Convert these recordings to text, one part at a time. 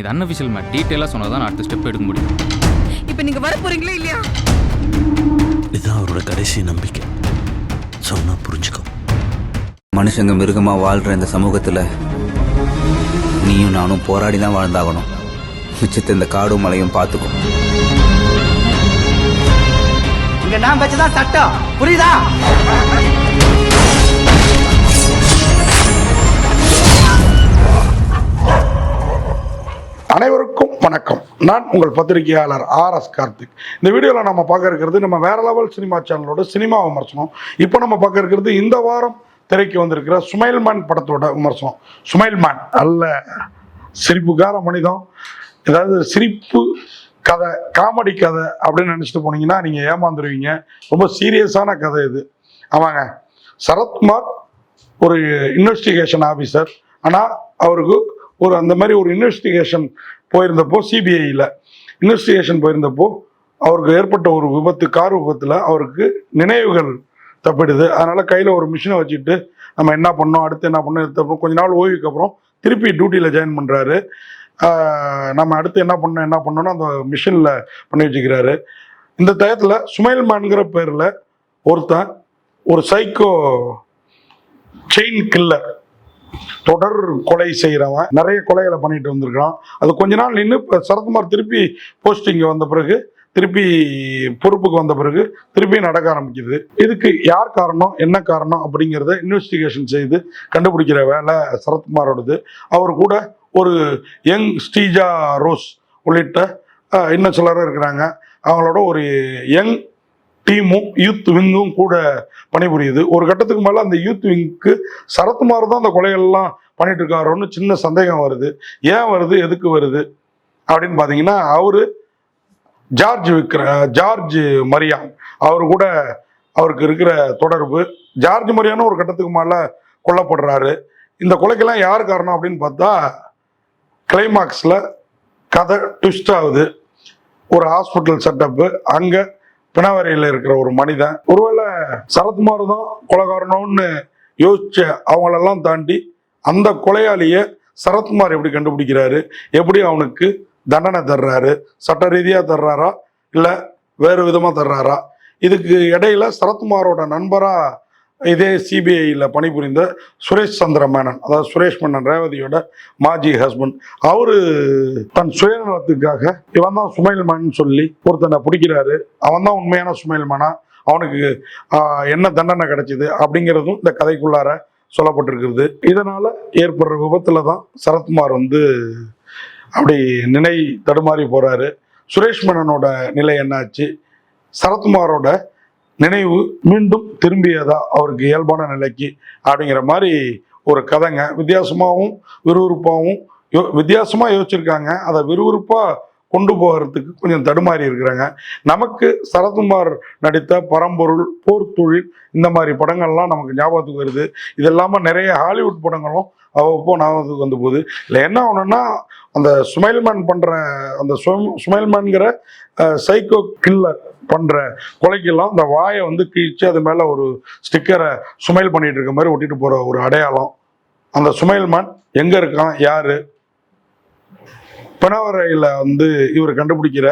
இது unofficial mat டீட்டெயிலாக சொன்னால் தான் நான் அடுத்த ஸ்டெப் எடுக்க முடியும். இப்போ நீங்க வர போறீங்களா இல்லையா? இதுதான் அவரோட கடைசி நம்பிக்கை. சொன்னா புரிஞ்சுக்கோ. மனுஷங்க மிருகமா வாழ்ற இந்த சமூகத்துல நீயும் நானும் போராடி தான் வாழ்ந்தாகணும். மிச்சத்தை இந்த காடும் மலையும் பார்த்துக்கும் இங்க நான் வச்சுதான் சட்டம். புரியுதா? வணக்கம். நான் உங்கள் பத்திரிகையாளர் ஆர் எஸ் கார்த்திக். இந்த வீடியோவில் நம்ம பார்க்க இருக்கிறது நம்ம வேற லெவல் சினிமா சேனலோட சினிமா விமர்சனம். இப்போ நம்ம பார்க்க இருக்கிறது இந்த வாரம் திரைக்கு வந்திருக்கிற சுமைல் மேன் படத்தோட விமர்சனம். சுமைல் மேன் அல்ல சிரிப்புக்கார மனிதம் ஏதாவது சிரிப்பு கதை காமெடி கதை அப்படின்னு நினச்சிட்டு போனீங்கன்னா நீங்கள் ஏமாந்துருவீங்க. ரொம்ப சீரியஸான கதை இது. ஆமாங்க. சரத்குமார் ஒரு இன்வெஸ்டிகேஷன் ஆஃபீஸர் ஆனால் அவருக்கு ஒரு அந்த மாதிரி ஒரு இன்வெஸ்டிகேஷன் போயிருந்தப்போ சிபிஐயில் இன்வெஸ்டிகேஷன் போயிருந்தப்போ அவருக்கு ஏற்பட்ட ஒரு விபத்து கார் விபத்தில் அவருக்கு நினைவுகள் தப்பிடுது. அதனால் கையில் ஒரு மிஷினை வச்சுட்டு நம்ம என்ன பண்ணோம் அடுத்து என்ன பண்ணோம் எடுத்த அப்புறம் கொஞ்ச நாள் ஓய்வுக்கு அப்புறம் திருப்பி டியூட்டியில் ஜாயின் பண்ணுறாரு நம்ம அடுத்து என்ன பண்ணோம் என்ன பண்ணோம்னு அந்த மிஷினில் பண்ணி வச்சுக்கிறாரு. இந்த டயத்தில் சுமைல் மேன்கிற பேரில் ஒருத்தன் ஒரு சைக்கோ செயின் கில்லர் தொடர் கொலை செய்கிறவன் நிறைய கொலைகளை பண்ணிட்டு வந்திருக்கிறான். அது கொஞ்ச நாள் நின்று இப்போ சரத்குமார் திருப்பி போஸ்டிங் வந்த பிறகு திருப்பி பொறுப்புக்கு வந்த பிறகு திருப்பி நடக்க ஆரம்பிக்குது. இதுக்கு யார் காரணம் என்ன காரணம் அப்படிங்கிறத இன்வெஸ்டிகேஷன் செய்து கண்டுபிடிக்கிற வேலை சரத்குமாரோடது. அவர் கூட ஒரு யங் ஸ்டீஜா ரோஸ் உள்ளிட்ட இன்னும் சிலரும் இருக்கிறாங்க. அவங்களோட ஒரு யங் டீமும் யூத் விங்கும் கூட பணிபுரியுது. ஒரு கட்டத்துக்கு மேலே அந்த யூத் விங்க்கு சரத்குமார் தான் அந்த கொலைகள்லாம் பண்ணிட்டு இருக்காரோன்னு சின்ன சந்தேகம் வருது. ஏன் வருது? எதுக்கு வருது? அப்படின்னு பார்த்தீங்கன்னா அவரு ஜார்ஜ் விக்ர ஜார்ஜ் மரியான் அவர் கூட அவருக்கு இருக்கிற தொடர்பு. ஜார்ஜ் மரியானும் ஒரு கட்டத்துக்கு மேலே கொல்லப்படுறாரு. இந்த கொலைக்கெல்லாம் யார் காரணம் அப்படின்னு பார்த்தா கிளைமாக்ஸில் கதை ட்விஸ்ட் ஆகுது. ஒரு ஹாஸ்பிட்டல் செட்டப்பு அங்கே பிணவரையில் இருக்கிற ஒரு மனிதன் ஒருவேளை சரத்குமார் தான் கொலகாரணம்னு யோசிச்ச அவங்களெல்லாம் தாண்டி அந்த கொலையாளியை சரத்குமார் எப்படி கண்டுபிடிக்கிறாரு? எப்படி அவனுக்கு தண்டனை தர்றாரு? சட்ட ரீதியாக தர்றாரா? இல்லை வேறு விதமாக தர்றாரா? இதுக்கு இடையில சரத்குமாரோட நண்பராக இதே சிபிஐயில் பணிபுரிந்த சுரேஷ் சந்திர மேனன் அதாவது சுரேஷ் மன்னன் ரேவதியோட மாஜி ஹஸ்பண்ட் அவர் தன் சுயநலத்துக்காக இவன் தான் சுமைல் மேன் சொல்லி ஒருத்தனை பிடிக்கிறாரு. அவன் தான் உண்மையான சுமைல் மேனா அவனுக்கு என்ன தண்டனை கிடைச்சிது அப்படிங்கிறதும் இந்த கதைக்குள்ளார சொல்லப்பட்டிருக்கிறது. இதனால் ஏற்படுற விபத்தில் தான் சரத்குமார் வந்து அப்படி நினை தடுமாறி போகிறாரு சுரேஷ் மேனனோட நிலை என்னாச்சு? சரத்குமாரோட நினைவு மீண்டும் திரும்பியதா அவருக்கு இயல்பான நிலைக்கு அப்படிங்கிற மாதிரி ஒரு கதைங்க. வித்தியாசமாகவும் விறுவிறுப்பாகவும் யோ வித்தியாசமாக யோசிச்சிருக்காங்க. அதை விறுவிறுப்பாக கொண்டு போகிறதுக்கு கொஞ்சம் தடுமாறி இருக்கிறாங்க. நமக்கு சரத்குமார் நடித்த பரம்பொருள் போர்த்தொழில் இந்த மாதிரி படங்கள்லாம் நமக்கு ஞாபகத்துக்கு வருது. இது இல்லாமல் நிறைய ஹாலிவுட் படங்களும் அவ்வப்போ ஞாபகத்துக்கு வந்து போகுது. இல்லை என்ன ஒன்றுன்னா அந்த சுமைல்மேன் பண்ணுற அந்த சுமைல்மேன்கிற சைக்கோ கில்லர் பண்ணுற கொலைக்கெல்லாம் அந்த வாயை வந்து கிழிச்சு அது மேலே ஒரு ஸ்டிக்கரை சுமைல் பண்ணிட்டு இருக்க மாதிரி ஒட்டிட்டு போகிற ஒரு அடையாளம். அந்த சுமைல்மேன் எங்கே இருக்கான்? யார்? பிணவரையில் வந்து இவர் கண்டுபிடிக்கிற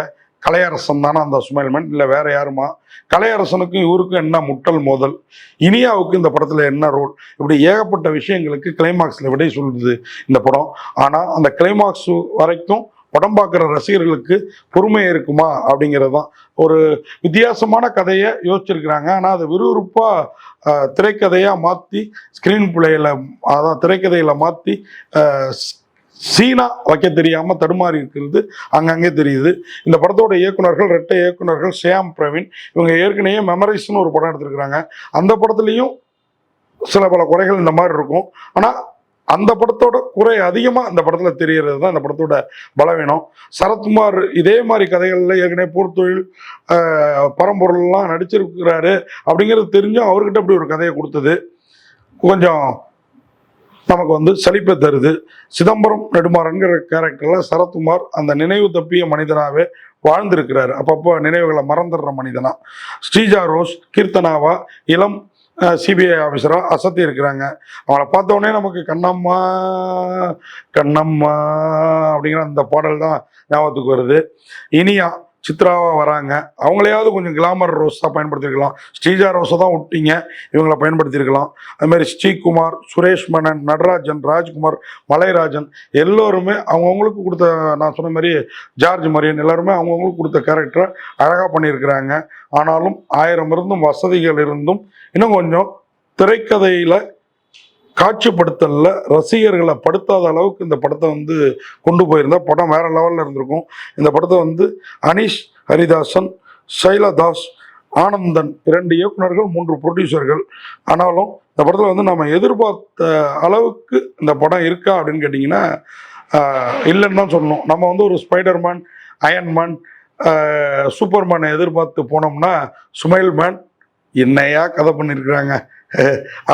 கலையரசன் தானே அந்த சுமைல்மேன் இல்லை வேற யாருமா? கலையரசனுக்கும் இவருக்கும் என்ன முட்டல் மோதல்? இனியாவுக்கு இந்த படத்தில் என்ன ரோல்? இப்படி ஏகப்பட்ட விஷயங்களுக்கு கிளைமாக்ஸில் விடை சொல்லுது இந்த படம். ஆனால் அந்த கிளைமாக்ஸ் வரைக்கும் படம் பார்க்குற ரசிகர்களுக்கு பொறுமை இருக்குமா அப்படிங்கிறது தான் ஒரு வித்தியாசமான கதையை யோசிச்சிருக்கிறாங்க. ஆனால் அதை விறுவிறுப்பாக திரைக்கதையாக மாற்றி ஸ்க்ரீன் பிளேயில் அதான் திரைக்கதையில் மாற்றி சீனா வைக்க தெரியாமல் தடுமாறி இருக்கிறது அங்கங்கே தெரியுது. இந்த படத்தோட இயக்குனர்கள் ரெட்டை இயக்குனர்கள் ஷியாம் பிரவீன் இவங்க ஏற்கனவே மெமரைஸ்னு ஒரு படம் எடுத்திருக்கிறாங்க. அந்த படத்துலையும் சில பல குறைகள் இந்த மாதிரி இருக்கும். ஆனால் அந்த படத்தோட குறை அதிகமாக அந்த படத்தில் தெரிகிறது தான் அந்த படத்தோட பலவீனம். சரத்குமார் இதே மாதிரி கதைகளில் ஏற்கனவே போர்த்தொழில் பரம்பொருள்லாம் நடிச்சிருக்கிறாரு அப்படிங்கிறது தெரிஞ்சும் அவர்கிட்ட அப்படி ஒரு கதையை கொடுத்தது. கொஞ்சம் நமக்கு வந்து சலிப்பை தருது. சிதம்பரம் நெடுமாறன்கிற கேரக்டரில் சரத்குமார் அந்த நினைவு தப்பிய மனிதனாகவே வாழ்ந்திருக்கிறாரு. அப்பப்போ நினைவுகளை மறந்துடுற மனிதனா. ஸ்ரீஜா ரோஸ் கீர்த்தனாவா இளம் சிபிஐ ஆஃபீஸராக அசத்தி இருக்கிறாங்க. அவங்கள பார்த்தோன்னே நமக்கு கண்ணம்மா கண்ணம்மா அப்படிங்கிற அந்த பாடல் தான் ஞாபகத்துக்கு வருது. இனியா சித்ராவாக வராங்க. அவங்களையாவது கொஞ்சம் கிளாமர் ரோஸாக பயன்படுத்தியிருக்கலாம் ஸ்ரீஜா ரோஸை தான் விட்டீங்க இவங்களை பயன்படுத்தியிருக்கலாம் அதுமாதிரி ஸ்ரீகுமார் சுரேஷ் மன்னன் நடராஜன் ராஜ்குமார் மலைராஜன் எல்லோருமே அவங்கவுங்களுக்கு கொடுத்த நான் சொன்ன மாதிரி ஜார்ஜ் மரியன் எல்லாருமே அவங்கவுங்களுக்கு கொடுத்த கேரக்டரை அழகாக பண்ணியிருக்கிறாங்க. ஆனாலும் ஆயிரம் இருந்தும் வசதிகள் இருந்தும் இன்னும் கொஞ்சம் திரைக்கதையில் காட்சிப்படுத்தலில் ரசிகர்களை படுத்தாத அளவுக்கு இந்த படத்தை வந்து கொண்டு போயிருந்தா படம் வேற லெவலில் இருந்திருக்கும். இந்த படத்தை வந்து அனீஷ் ஹரிதாசன் சைலதாஸ் ஆனந்தன் இரண்டு இயக்குனர்கள் மூன்று ப்ரொடியூசர்கள் ஆனாலும் இந்த படத்தில் வந்து நம்ம எதிர்பார்த்த அளவுக்கு இந்த படம் இருக்கா அப்படின்னு கேட்டிங்கன்னா இல்லைன்னு தான் சொல்லணும். நம்ம வந்து ஒரு ஸ்பைடர்மேன் அயன்மேன் சூப்பர்மேனை எதிர்பார்த்து போனோம்னா சுமைல் மேன் என்னையா கதை பண்ணியிருக்கிறாங்க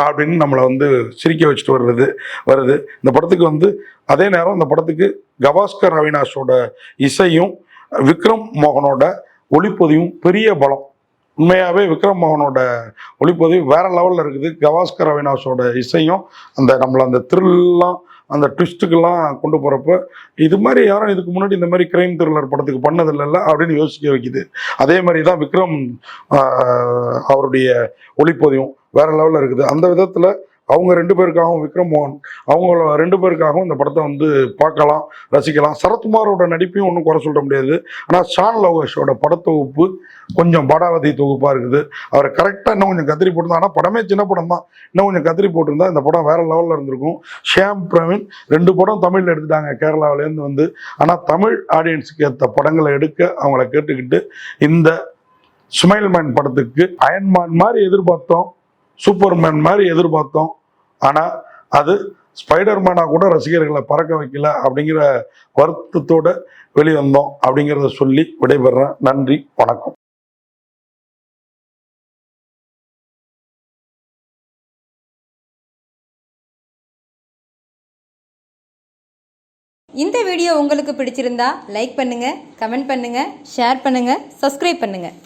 அப்படின்னு நம்மளை வந்து சிரிக்க வச்சுட்டு வர்றது வருது. இந்த படத்துக்கு வந்து அதே நேரம் இந்த படத்துக்கு கவாஸ்கர் அவினாஷோட இசையும் விக்ரம் மோகனோட ஒளிப்பதியும் பெரிய பலம். உண்மையாகவே விக்ரம் மோகனோட ஒளிப்பதிவு வேற லெவலில் இருக்குது. கவாஸ்கர் அவினாஷோட இசையும் அந்த நம்மளை அந்த த்ரில்லாம் அந்த ட்விஸ்ட்டுக்கெல்லாம் கொண்டு போகிறப்ப இது மாதிரி யாரும் இதுக்கு முன்னாடி இந்த மாதிரி கிரைம் த்ரில்லர் படத்துக்கு பண்ணதில்லைல்ல அப்படின்னு யோசிக்க வைக்குது. அதே மாதிரி தான் விக்ரம் அவருடைய ஒளிப்பதிவும் வேற லெவலில் இருக்குது. அந்த விதத்தில் அவங்க ரெண்டு பேருக்காகவும் விக்ரம் மோகன் அவங்கள ரெண்டு பேருக்காகவும் இந்த படத்தை வந்து பார்க்கலாம் ரசிக்கலாம். சரத்குமாரோட நடிப்பையும் ஒன்றும் குறை சொல்ல முடியாது. ஆனால் ஷான் லவர்ஸோட படத்தொகுப்பு கொஞ்சம் படாவதி தொகுப்பாக இருக்குது. அவரை கரெக்டாக இன்னும் கொஞ்சம் கத்திரி போட்டிருந்தா ஆனால் படமே சின்ன படம் தான் இன்னும் கொஞ்சம் கத்திரி போட்டிருந்தா இந்த படம் வேற லெவலில் இருந்திருக்கும். ஷியாம் பிரவீன் ரெண்டு படம் தமிழில் எடுத்துட்டாங்க கேரளாவிலேருந்து வந்து. ஆனால் தமிழ் ஆடியன்ஸுக்கு ஏற்ற படங்களை எடுக்க அவங்கள கேட்டுக்கிட்டு இந்த ஸ்மைல்மேன் படத்துக்கு அயன்மான் மாதிரி எதிர்பார்த்தோம் சூப்பர்மேன் மாதிரி எதிர்பார்த்தோம். ஆனால் அது ஸ்பைடர்மேனாக கூட ரசிகர்களை பறக்க வைக்கல அப்படிங்கிற வருத்தத்தோட வெளிவந்தோம் அப்படிங்கிறத சொல்லி விடைபெறேன் நன்றி வணக்கம். இந்த வீடியோ உங்களுக்கு பிடிச்சிருந்தா லைக் பண்ணுங்கள் கமெண்ட் பண்ணுங்கள் ஷேர் பண்ணுங்கள் சப்ஸ்கிரைப் பண்ணுங்கள்